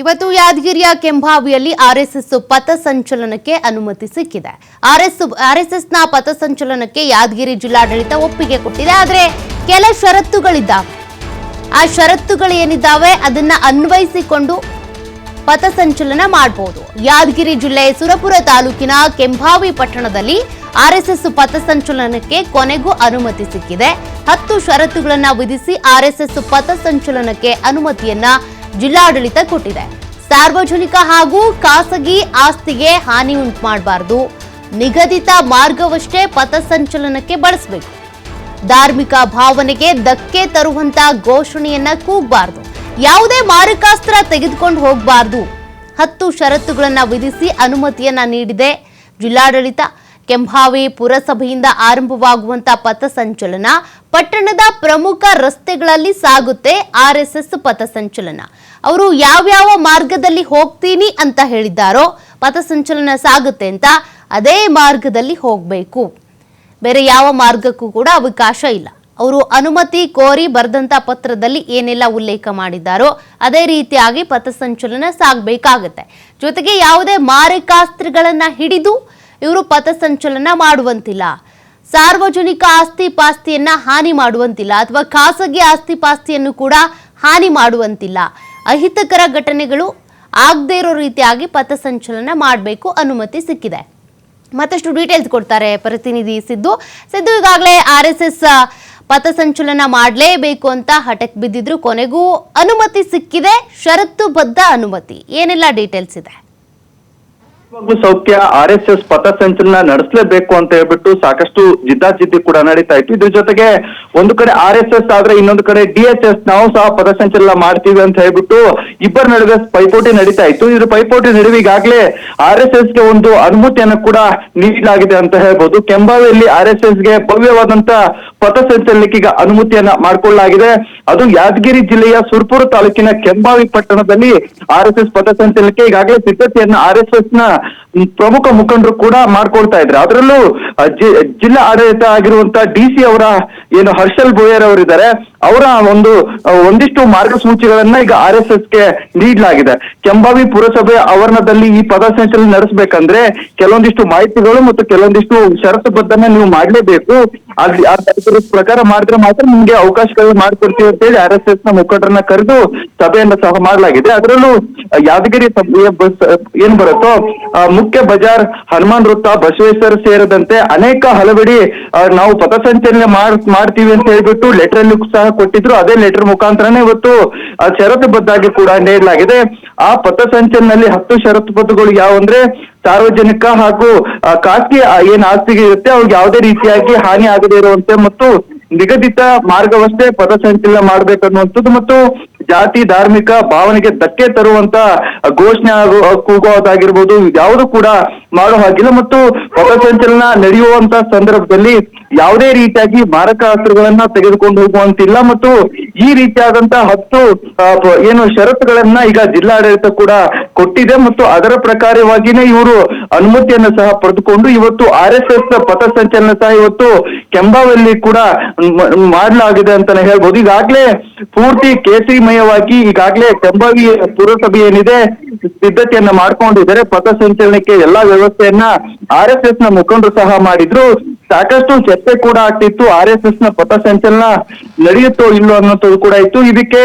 ಇವತ್ತು ಯಾದಗಿರಿಯ ಕೆಂಭಾವಿಯಲ್ಲಿ ಆರ್ಎಸ್ಎಸ್ ಪಥಸಂಚಲನಕ್ಕೆ ಅನುಮತಿ ಸಿಕ್ಕಿದೆ. ಆರ್ಎಸ್ ಆರ್ಎಸ್ಎಸ್ನ ಪಥಸಂಚಲನಕ್ಕೆ ಯಾದಗಿರಿ ಜಿಲ್ಲಾಡಳಿತ ಒಪ್ಪಿಗೆ ಕೊಟ್ಟಿದೆ. ಆದರೆ ಕೆಲ ಷರತ್ತುಗಳಿದ್ದಾವೆ. ಆ ಷರತ್ತುಗಳು ಏನಿದ್ದಾವೆ ಅದನ್ನ ಅನ್ವಯಿಸಿಕೊಂಡು ಪಥಸಂಚಲನ ಮಾಡಬಹುದು ಯಾದಗಿರಿ ಜಿಲ್ಲೆ ಸುರಪುರ ತಾಲೂಕಿನ ಕೆಂಭಾವಿ ಪಟ್ಟಣದಲ್ಲಿ ಆರ್ಎಸ್ಎಸ್ ಪಥಸಂಚಲನಕ್ಕೆ ಕೊನೆಗೂ ಅನುಮತಿ ಸಿಕ್ಕಿದೆ. ಹತ್ತು ಷರತ್ತುಗಳನ್ನು ವಿಧಿಸಿ ಆರ್ಎಸ್ಎಸ್ ಪಥಸಂಚಲನಕ್ಕೆ ಅನುಮತಿಯನ್ನ ಜಿಲ್ಲಾಡಳಿತ ಕೊಟ್ಟಿದೆ. ಸಾರ್ವಜನಿಕ ಹಾಗೂ ಖಾಸಗಿ ಆಸ್ತಿಗೆ ಹಾನಿ ಉಂಟು ಮಾಡಬಾರದು ನಿಗದಿತ ಮಾರ್ಗವಷ್ಟೇ ಪಥಸಂಚಲನಕ್ಕೆ ಬಳಸಬೇಕು. ಧಾರ್ಮಿಕ ಭಾವನೆಗೆ ಧಕ್ಕೆ ತರುವಂತ ಘೋಷಣೆಯನ್ನ ಕೂಗಬಾರದು. ಯಾವುದೇ ಮಾರಕಾಸ್ತ್ರ ತೆಗೆದುಕೊಂಡು ಹೋಗಬಾರದು. ಹತ್ತು ಷರತ್ತುಗಳನ್ನ ವಿಧಿಸಿ ಅನುಮತಿಯನ್ನ ನೀಡಿದೆ ಜಿಲ್ಲಾಡಳಿತ. ಕೆಂಭಾವಿ ಪುರಸಭೆಯಿಂದ ಆರಂಭವಾಗುವಂತ ಪಥಸಂಚಲನ ಪಟ್ಟಣದ ಪ್ರಮುಖ ರಸ್ತೆಗಳಲ್ಲಿ ಸಾಗುತ್ತೆ ಆರ್ಎಸ್ಎಸ್ ಪಥಸಂಚಲನ ಅವರು ಯಾವ್ಯಾವ ಮಾರ್ಗದಲ್ಲಿ ಹೋಗ್ತೀನಿ ಅಂತ ಹೇಳಿದ್ದಾರೋ ಪಥಸಂಚಲನ ಸಾಗುತ್ತೆ ಅಂತ ಅದೇ ಮಾರ್ಗದಲ್ಲಿ ಹೋಗಬೇಕು. ಬೇರೆ ಯಾವ ಮಾರ್ಗಕ್ಕೂ ಕೂಡ ಅವಕಾಶ ಇಲ್ಲ. ಅವರು ಅನುಮತಿ ಕೋರಿ ಬರೆದಂತ ಪತ್ರದಲ್ಲಿ ಏನೆಲ್ಲ ಉಲ್ಲೇಖ ಮಾಡಿದ್ದಾರೋ ಅದೇ ರೀತಿಯಾಗಿ ಪಥಸಂಚಲನ ಸಾಗಬೇಕಾಗತ್ತೆ. ಜೊತೆಗೆ ಯಾವುದೇ ಮಾರಕಾಸ್ತ್ರಗಳನ್ನ ಹಿಡಿದು ಇವರು ಪಥಸಂಚಲನ ಮಾಡುವಂತಿಲ್ಲ. ಸಾರ್ವಜನಿಕ ಆಸ್ತಿ ಪಾಸ್ತಿಯನ್ನ ಹಾನಿ ಮಾಡುವಂತಿಲ್ಲ ಅಥವಾ ಖಾಸಗಿ ಆಸ್ತಿ ಪಾಸ್ತಿಯನ್ನು ಕೂಡ ಹಾನಿ ಮಾಡುವಂತಿಲ್ಲ. ಅಹಿತಕರ ಘಟನೆಗಳು ಆಗದೇ ಇರೋ ರೀತಿಯಾಗಿ ಪಥಸಂಚಲನ ಮಾಡಬೇಕು ಅನುಮತಿ ಸಿಕ್ಕಿದೆ. ಮತ್ತಷ್ಟು ಡೀಟೇಲ್ಸ್ ಕೊಡ್ತಾರೆ ಪ್ರತಿನಿಧಿ ಸಿದ್ದು. ಸಿದ್ದು, ಈಗಾಗಲೇ ಆರ್ ಎಸ್ ಎಸ್ ಪಥಸಂಚಲನ ಮಾಡಲೇಬೇಕು ಅಂತ ಹಠಕ್ ಬಿದ್ದಿದ್ರು. ಕೊನೆಗೂ ಅನುಮತಿ ಸಿಕ್ಕಿದೆ. ಷರತ್ತುಬದ್ಧ ಅನುಮತಿ. ಏನೆಲ್ಲ ಡೀಟೇಲ್ಸ್ ಇದೆ? ಸೌಖ್ಯ ಆರ್ ಎಸ್ ಎಸ್ ಪಥಸಂಚಲನ ನಡೆಸಲೇಬೇಕು ಅಂತ ಹೇಳ್ಬಿಟ್ಟು ಸಾಕಷ್ಟು ಜಿದ್ದಾಜಿದ್ದಿ ಕೂಡ ನಡೀತಾ ಇತ್ತು. ಇದ್ರ ಜೊತೆಗೆ ಒಂದು ಕಡೆ ಆರ್ ಎಸ್ ಎಸ್ ಆದ್ರೆ ಇನ್ನೊಂದು ಕಡೆ ಡಿ ಎಚ್ ಎಸ್ ನಾವು ಸಹ ಪಥಸಂಚಲನ ಮಾಡ್ತೀವಿ ಅಂತ ಹೇಳ್ಬಿಟ್ಟು ಇಬ್ಬರ ನಡುವೆ ಪೈಪೋಟಿ ನಡೀತಾ ಇತ್ತು. ಇದ್ರ ಪೈಪೋಟಿ ನಡುವೆ ಈಗಾಗಲೇ ಆರ್ ಎಸ್ ಎಸ್ಗೆ ಒಂದು ಅನುಮತಿಯನ್ನು ಕೂಡ ನೀಡಲಾಗಿದೆ ಅಂತ ಹೇಳ್ಬೋದು. ಕೆಂಬಾವಿಯಲ್ಲಿ ಆರ್ ಎಸ್ ಎಸ್ಗೆ ಭವ್ಯವಾದಂತ ಪಥಸಂಚಲನಕ್ಕೆ ಈಗ ಅನುಮತಿಯನ್ನ ಮಾಡ್ಕೊಳ್ಳಲಾಗಿದೆ. ಅದು ಯಾದಗಿರಿ ಜಿಲ್ಲೆಯ ಸುರ್ಪುರ ತಾಲೂಕಿನ ಕೆಂಬಾವಿ ಪಟ್ಟಣದಲ್ಲಿ ಆರ್ ಎಸ್ ಎಸ್ ಪಥಸಂಚಲನಕ್ಕೆ ಈಗಾಗಲೇ ಸಿದ್ಧತೆಯನ್ನ ಆರ್ ಎಸ್ ಎಸ್ನ ಪ್ರಮುಖ ಮುಖಂಡರು ಕೂಡ ಮಾಡ್ಕೊಳ್ತಾ ಇದ್ರು. ಅದರಲ್ಲೂ ಜಿಲ್ಲಾ ಆಡಳಿತ ಆಗಿರುವಂತ ಡಿ ಸಿ ಅವರ ಏನು ಹರ್ಷಲ್ ಬೋಯರ್ ಅವರಿದ್ದಾರೆ, ಅವರ ಒಂದು ಒಂದಿಷ್ಟು ಮಾರ್ಗಸೂಚಿಗಳನ್ನ ಈಗ ಆರ್ ಎಸ್ ಎಸ್ಗೆ ನೀಡಲಾಗಿದೆ. ಕೆಂಬಾವಿ ಪುರಸಭೆ ಆವರಣದಲ್ಲಿ ಈ ಪಥಸಂಚಲನ ನಡೆಸಬೇಕಂದ್ರೆ ಕೆಲವೊಂದಿಷ್ಟು ಮಾಹಿತಿಗಳು ಮತ್ತು ಕೆಲವೊಂದಿಷ್ಟು ಷರತ್ತುಬದ್ಧನ ನೀವು ಮಾಡಲೇಬೇಕು. ಅಲ್ಲಿ ಆ ಪ್ರಕಾರ ಮಾಡಿದ್ರೆ ಮಾತ್ರ ನಿಮ್ಗೆ ಅವಕಾಶಗಳನ್ನ ಮಾಡ್ಕೊಡ್ತೀವಿ ಅಂತ ಹೇಳಿ ಆರ್ ಎಸ್ ಎಸ್ನ ಮುಖಂಡರನ್ನ ಕರೆದು ಸಭೆಯನ್ನ ಸಹ ಮಾಡಲಾಗಿದೆ. ಅದರಲ್ಲೂ ಯಾದಗಿರಿ ಸಭೆಯ ಏನ್ ಬರುತ್ತೋ ಮುಖ್ಯ ಬಜಾರ್ ಹನುಮಾನ್ ವೃತ್ತ ಬಸವೇಶ್ವರ ಸೇರದಂತೆ ಅನೇಕ ಹಲವೆಡೆ ನಾವು ಪಥಸಂಚಲನೆ ಮಾಡ್, ಮಾಡ್ತೀವಿ ಅಂತ ಹೇಳ್ಬಿಟ್ಟು ಲೆಟರ್ ಸಹ ಕೊಟ್ಟಿದ್ರು. ಅದೇ ಲೆಟರ್ ಮುಖಾಂತರನೇ ಇವತ್ತು ಷರತ್ತುಬದ್ಧಾಗಿ ಕೂಡ ನೀಡಲಾಗಿದೆ. ಆ ಪಥಸಂಚಲನಲ್ಲಿ ಹತ್ತು ಷರತ್ತುಬದ್ಧಗಳು ಯಾವಂದ್ರೆ ಸಾರ್ವಜನಿಕ ಹಾಗೂ ಖಾಸಗಿ ಏನ್ ಆಸ್ತಿಗೆ ಇರುತ್ತೆ, ಅವ್ರಿಗೆ ಯಾವುದೇ ರೀತಿಯಾಗಿ ಹಾನಿ ಆಗದೇ ಇರುವಂತೆ ಮತ್ತು ನಿಗದಿತ ಮಾರ್ಗವಷ್ಟೇ ಪಥಸಂಚಲನ ಮಾಡ್ಬೇಕನ್ನುವಂಥದ್ದು ಮತ್ತು ಜಾತಿ ಧಾರ್ಮಿಕ ಭಾವನೆಗೆ ಧಕ್ಕೆ ತರುವಂತ ಘೋಷಣೆ ಆಗು ಕೂಗೋದಾಗಿರ್ಬೋದು ಯಾವುದು ಕೂಡ ಮಾಡೋ ಹಾಗಿಲ್ಲ. ಮತ್ತು ಪಥಸಂಚಲನ ನಡೆಯುವಂತ ಸಂದರ್ಭದಲ್ಲಿ ಯಾವುದೇ ರೀತಿಯಾಗಿ ಮಾರಕ ಅಸ್ತ್ರಗಳನ್ನ ತೆಗೆದುಕೊಂಡು ಹೋಗುವಂತಿಲ್ಲ. ಮತ್ತು ಈ ರೀತಿಯಾದಂತಹ ಹತ್ತು ಏನು ಷರತ್ತುಗಳನ್ನ ಈಗ ಜಿಲ್ಲಾಡಳಿತ ಕೂಡ ಕೊಟ್ಟಿದೆ ಮತ್ತು ಅದರ ಪ್ರಕಾರವಾಗಿನೇ ಇವರು ಅನುಮತಿಯನ್ನು ಸಹ ಪಡೆದುಕೊಂಡು ಇವತ್ತು ಆರ್ ಎಸ್ ಎಸ್ ಪಥಸಂಚಲನ ಸಹ ಇವತ್ತು ಕೆಂಬಾವಲ್ಲಿ ಕೂಡ ಮಾಡಲಾಗಿದೆ ಅಂತಾನೆ ಹೇಳ್ಬೋದು. ಈಗಾಗ್ಲೇ ಪೂರ್ತಿ ಕೇಸರಿಮಯವಾಗಿ ಈಗಾಗ್ಲೇ ಕೆಂಬಾವಿ ಪುರಸಭೆ ಏನಿದೆ, ಸಿದ್ಧತೆಯನ್ನ ಮಾಡ್ಕೊಂಡಿದ್ದಾರೆ. ಪಥಸಂಚಲನಕ್ಕೆ ಎಲ್ಲಾ ವ್ಯವಸ್ಥೆಯನ್ನ ಆರ್ ಎಸ್ ಎಸ್ನ ಮುಖಂಡರು ಸಹ ಮಾಡಿದ್ರು. ಸಾಕಷ್ಟು ಚರ್ಚೆ ಕೂಡ ಆಗ್ತಿತ್ತು. ಆರ್ ಎಸ್ ಎಸ್ನ ಪಥಸಂಚಲನ ನಡೆಯುತ್ತೋ ಇಲ್ಲೋ ಅನ್ನೋದು ಕೂಡ ಇತ್ತು. ಇದಕ್ಕೆ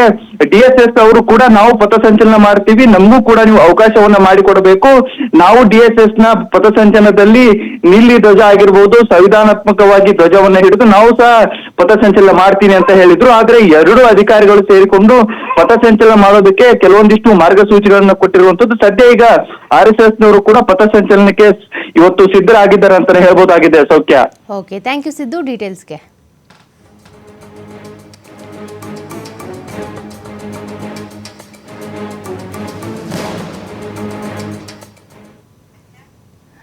ಡಿ ಎಸ್ ಎಸ್ ಅವರು ಕೂಡ ನಾವು ಪಥಸಂಚಲನ ಮಾಡ್ತೀವಿ. ನಮಗೂ ಕೂಡ ನೀವು ಅವಕಾಶವನ್ನ ಮಾಡಿಕೊಡಬೇಕು. ನಾವು ಡಿ ಎಸ್ ಎಸ್ನ ಪಥಸಂಚಲನದಲ್ಲಿ ನೀಲಿ ಧ್ವಜ ಆಗಿರ್ಬೋದು, ಸಂವಿಧಾನಾತ್ಮಕವಾಗಿ ಧ್ವಜವನ್ನ ಹಿಡಿದು ನಾವು ಸಹ ಪಥಸಂಚಲನ ಮಾಡ್ತೀನಿ ಅಂತ ಹೇಳಿದ್ರು. ಆದ್ರೆ ಎರಡು ಅಧಿಕಾರಿಗಳು ಸೇರಿಕೊಂಡು ಪಥಸಂಚಲನ ಮಾಡೋದಕ್ಕೆ ಕೆಲವೊಂದಿಷ್ಟು ಮಾರ್ಗಸೂಚಿಗಳನ್ನ ಕೊಟ್ಟಿರುವಂತದ್ದು ಸದ್ಯ ಈಗ ಆರ್ ಎಸ್ ಎಸ್ ನವರು ಕೂಡ ಪಥಸಂಚಲನಕ್ಕೆ ಇವತ್ತು ಸಿದ್ಧರಾಗಿದ್ದಾರೆ ಅಂತಾನೆ ಹೇಳ್ಬೋದಾಗಿದೆ ಸೌಖ್ಯ. Okay thank you Siddu ಡೀಟೇಲ್ಸ್ಗೆ